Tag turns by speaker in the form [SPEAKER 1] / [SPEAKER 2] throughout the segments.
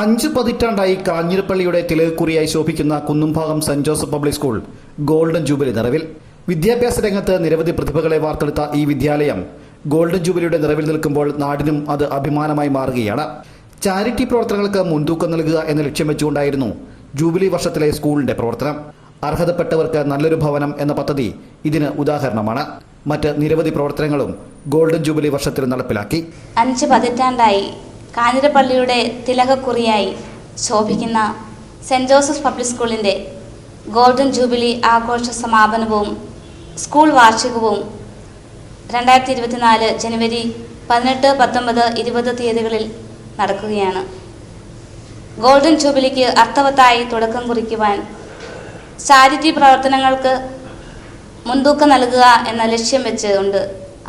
[SPEAKER 1] അഞ്ച് പതിറ്റാണ്ടായി കാഞ്ഞിരപ്പള്ളിയുടെ തിലകുറിയായി ശോഭിക്കുന്ന Kunnumbhagam saint Joseph public school golden jubilee നിറവിൽ. വിദ്യാഭ്യാസ രംഗത്ത് നിരവധി പ്രതിഭകളെ വാർത്തെടുത്ത ഈ വിദ്യാലയം ഗോൾഡൻ ജൂബിലിയുടെ നിറവിൽ നിൽക്കുമ്പോൾ നാടിനും അത് അഭിമാനമായി മാറുകയാണ്. ചാരിറ്റി പ്രവർത്തനങ്ങൾക്ക് മുൻതൂക്കം നൽകുക എന്ന ലക്ഷ്യം വെച്ചുകൊണ്ടായിരുന്നു ജൂബിലി വർഷത്തിലെ സ്കൂളിന്റെ പ്രവർത്തനം. അർഹതപ്പെട്ടവർക്ക് നല്ലൊരു ഭവനം എന്ന പദ്ധതി ഇതിന് ഉദാഹരണമാണ്. മറ്റ് നിരവധി പ്രവർത്തനങ്ങളും ഗോൾഡൻ ജൂബിലി വർഷത്തിൽ നടപ്പിലാക്കി.
[SPEAKER 2] അഞ്ച് പതിറ്റാണ്ടായി കാഞ്ഞിരപ്പള്ളിയുടെ തിലകക്കുറിയായി ശോഭിക്കുന്ന സെന്റ് ജോസഫ് പബ്ലിക് സ്കൂളിന്റെ ഗോൾഡൻ ജൂബിലി ആഘോഷ സമാപനവും സ്കൂൾ വാർഷികവും രണ്ടായിരത്തി ഇരുപത്തിനാല് ജനുവരി പതിനെട്ട് പത്തൊമ്പത് ഇരുപത് തീയതികളിൽ നടക്കുകയാണ്. ഗോൾഡൻ ജൂബിലിക്ക് അർത്ഥവത്തായി തുടക്കം കുറിക്കുവാൻ ചാരിറ്റി പ്രവർത്തനങ്ങൾക്ക് മുൻതൂക്കം നൽകുക എന്ന ലക്ഷ്യം വെച്ചുകൊണ്ട്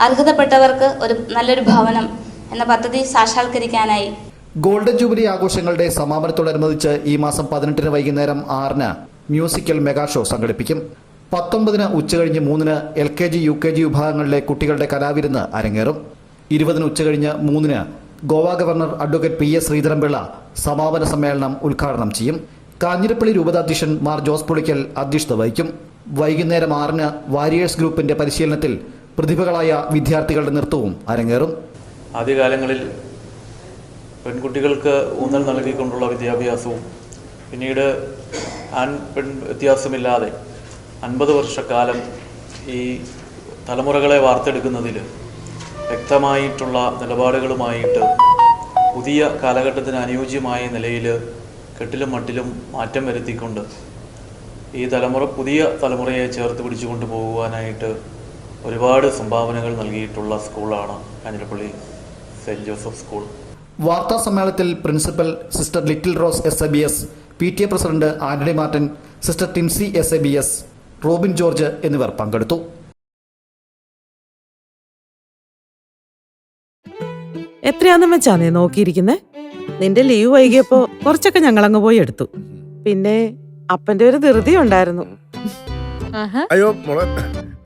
[SPEAKER 2] അർഹതപ്പെട്ടവർക്ക് ഒരു നല്ലൊരു ഭവനം എന്ന പദ്ധതി സാക്ഷാത്കരിക്കാനായി.
[SPEAKER 1] ഗോൾഡൻ ജൂബിലി ആഘോഷങ്ങളുടെ സമാപനത്തോടനുബന്ധിച്ച് ഈ മാസം പതിനെട്ടിന് വൈകുന്നേരം ആറിന് മ്യൂസിക്കൽ മെഗാ ഷോ സംഘടിപ്പിക്കും. പത്തൊമ്പതിന് ഉച്ചകഴിഞ്ഞ് മൂന്നിന് L K G U K G വിഭാഗങ്ങളിലെ കുട്ടികളുടെ കലാവിരുന്ന് അരങ്ങേറും. ഇരുപതിന് ഉച്ചകഴിഞ്ഞ് മൂന്നിന് Goa governor advocate P S Sreedharan Pillai സമാപന സമ്മേളനം ഉദ്ഘാടനം ചെയ്യും. കാഞ്ഞിരപ്പള്ളി രൂപതാധ്യക്ഷൻ മാർ ജോസ് പുളിക്കൽ അധ്യക്ഷത വഹിക്കും. വൈകുന്നേരം ആറിന് വാരിയേഴ്സ് ഗ്രൂപ്പിന്റെ പരിശീലനത്തിൽ പ്രതിഭകളായ വിദ്യാർത്ഥികളുടെ നൃത്തവും അരങ്ങേറും.
[SPEAKER 3] ആദ്യകാലങ്ങളിൽ പെൺകുട്ടികൾക്ക് ഊന്നൽ നൽകിക്കൊണ്ടുള്ള വിദ്യാഭ്യാസവും പിന്നീട് ആൺ പെൺ വ്യത്യാസമില്ലാതെ അൻപത് വർഷക്കാലം ഈ തലമുറകളെ വാർത്തെടുക്കുന്നതിൽ വ്യക്തമായിട്ടുള്ള നിലപാടുകളുമായിട്ട് പുതിയ കാലഘട്ടത്തിന് അനുയോജ്യമായ നിലയിൽ കെട്ടിലും മട്ടിലും മാറ്റം വരുത്തിക്കൊണ്ട് ഈ തലമുറ പുതിയ തലമുറയെ ചേർത്ത് പിടിച്ചുകൊണ്ട് പോകുവാനായിട്ട് ഒരുപാട് സംഭാവനകൾ നൽകിയിട്ടുള്ള സ്കൂളാണ് കാഞ്ഞിരപ്പള്ളി സെന്റ് ജോസഫ് സ്കൂൾ.
[SPEAKER 1] വാർത്താ സമ്മേളനത്തിൽ principal sister Little Rose S A B S P T A president Antony Martin sister Timsy S A B S Robin George എന്നിവർ പങ്കെടുത്തു.
[SPEAKER 4] എത്രയാന്ന് വെച്ചാ നീ നോക്കിയിരിക്കുന്നത് നിന്റെ ലീവ് വൈകിയപ്പോ കുറച്ചൊക്കെ ഞങ്ങൾ ഞങ്ങളങ്ങ് പോയി എടുത്തു. പിന്നെ അപ്പന്റെ ഒരു ധൃതി ഉണ്ടായിരുന്നു.
[SPEAKER 5] അയ്യോ മോളെ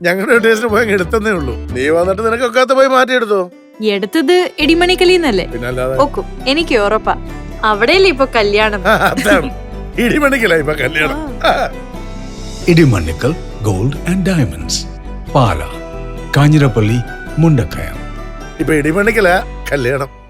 [SPEAKER 5] ഞങ്ങളുടെ ടേസ്റ്റ് പോയി എടുത്തേ എടുത്തന്നേ ഉള്ളൂ. നീ വന്നിട്ട് നിനക്കൊക്കെ പോയി മാറ്റിയെടുത്തോ?
[SPEAKER 6] എടുത്തത് ഇടിമണിക്കലിന്നല്ലേ?
[SPEAKER 5] പിന്നല്ലാതെ
[SPEAKER 6] ഓക്കും എനിക്ക് ഉറപ്പാ. അവിടെയല്ലേ ഇപ്പൊ കല്യാണം?
[SPEAKER 5] അതാണ്. ഇടിമണിക്കല ഇപ്പൊ കല്യാണം.
[SPEAKER 7] Idimannickal gold and diamonds. Pala Kanjirappally Mundakayam.
[SPEAKER 5] ഇപ്പൊ ഇടിമണിക്കല കല്യാണം.